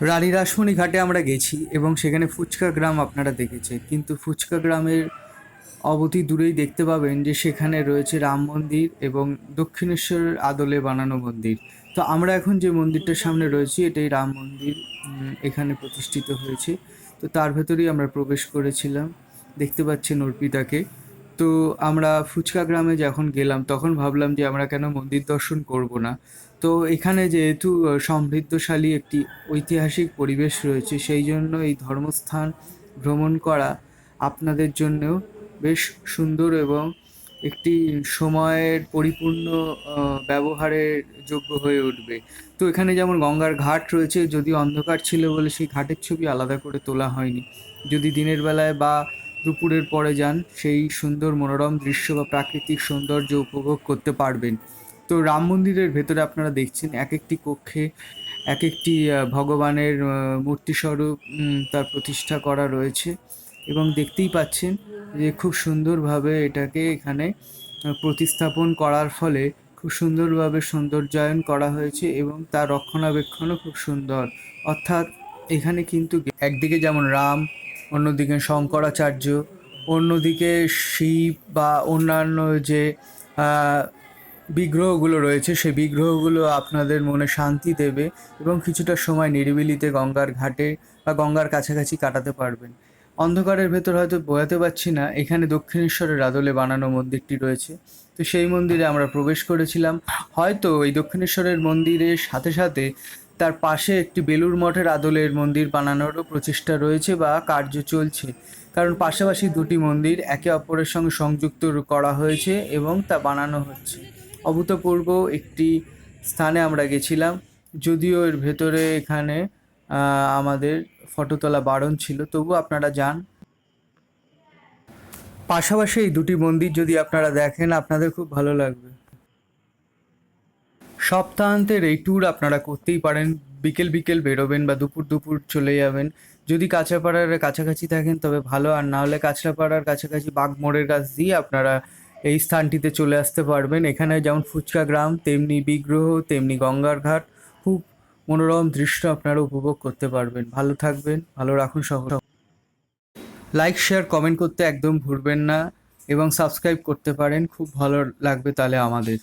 রানী রাসমণি ঘাটে আমরা গেছি এবং সেখানে ফুচকা গ্রাম আপনারা দেখেছেন কিন্তু ফুচকা গ্রামের অবধি দূরেই দেখতে পাবেন যে সেখানে রয়েছে রাম মন্দির এবং দক্ষিণেশ্বরের আদলে বানানো মন্দির। তো আমরা এখন যে মন্দিরটার সামনে রয়েছি, এটাই রাম মন্দির এখানে প্রতিষ্ঠিত হয়েছে। তো তার ভেতরেই আমরা প্রবেশ করেছিলাম। দেখতে পাচ্ছেন অর্পিতাকে। তো আমরা ফুচকা গ্রামে যখন গেলাম, তখন ভাবলাম যে আমরা কেন মন্দির দর্শন করব না। তো এখানে যেহেতু সমৃদ্ধশালী একটি ঐতিহাসিক পরিবেশ রয়েছে, সেই জন্য এই ধর্মস্থান ভ্রমণ করা আপনাদের জন্যও বেশ সুন্দর এবং একটি সময়ের পরিপূর্ণ ব্যবহারের যোগ্য হয়ে উঠবে। তো এখানে যেমন গঙ্গার ঘাট রয়েছে যদি অন্ধকার ছিল বলে সেই ঘাটের ছবি আলাদা করে তোলা হয়নি। যদি দিনের বেলায় বা দুপুরের পরে যান, সেই সুন্দর মনোরম দৃশ্য বা প্রাকৃতিক সৌন্দর্য উপভোগ করতে পারবেন। তো রাম মন্দিরের ভেতরে আপনারা দেখছেন এক একটি কক্ষে এক একটি ভগবানের মূর্তিস্বরূপ তার প্রতিষ্ঠা করা রয়েছে এবং দেখতেই পাচ্ছেন যে খুব সুন্দরভাবে এটাকে এখানে প্রতিস্থাপন করার ফলে খুব সুন্দরভাবে সৌন্দর্যায়ন করা হয়েছে এবং তার রক্ষণাবেক্ষণও খুব সুন্দর। অর্থাৎ এখানে কিন্তু একদিকে যেমন রাম অন্যদিকে শঙ্করাচার্য, অন্যদিকে শিব বা অন্যান্য যে বিগ্রহগুলো রয়েছে, সেই বিগ্রহগুলো আপনাদের মনে শান্তি দেবে এবং কিছুটা সময় নিরিবিলিতে গঙ্গার ঘাটে বা গঙ্গার কাছাকাছি কাটাতে পারবেন। অন্ধকারের ভেতর হয়তো বোঝাতে পারছি না, এখানে দক্ষিণেশ্বরের আদলে বানানো মন্দিরটি রয়েছে। তো সেই মন্দিরে আমরা প্রবেশ করেছিলাম। হয়তো এই দক্ষিণেশ্বরের মন্দিরের সাথে সাথে তার পাশে একটি বেলুর মঠের আদলের মন্দির বানানোরও প্রচেষ্টা রয়েছে বা কার্য চলছে। কারণ পাশাপাশি দুটি মন্দির একে অপরের সঙ্গে সংযুক্ত করা হয়েছে এবং তা বানানো হচ্ছে। অভূতপূর্ব একটি স্থানে আমরা গেছিলাম, যদিও এর ভেতরে এখানে আমাদের ফটো তোলা বারণ ছিল, তবু আপনারা যান। পাশাপাশি এই দুটি মন্দির যদি আপনারা দেখেন, আপনাদের খুব ভালো লাগবে। সপ্তাহান্তের এই ট্যুর আপনারা করতেই পারেন। বিকেল বিকেল বেরোবেন বা দুপুর দুপুর চলে যাবেন। যদি কাঁচাপাড়ার কাছাকাছি থাকেন তবে ভালো, আর না হলে কাঁচরাপাড়ার কাছাকাছি বাঘমোড়ের কাছ দিয়ে আপনারা এই স্থানটিতে চলে আসতে পারবেন। এখানে যেমন ফুচকা গ্রাম, তেমনি বিগ্রহ, তেমনি গঙ্গার ঘাট, খুব মনোরম দৃশ্য আপনারা উপভোগ করতে পারবেন। ভালো থাকবেন, ভালো রাখুন শহর লাইক শেয়ার কমেন্ট করতে একদম ভুলবেন না এবং সাবস্ক্রাইব করতে পারেন। খুব ভালো লাগবে তাহলে আমাদের।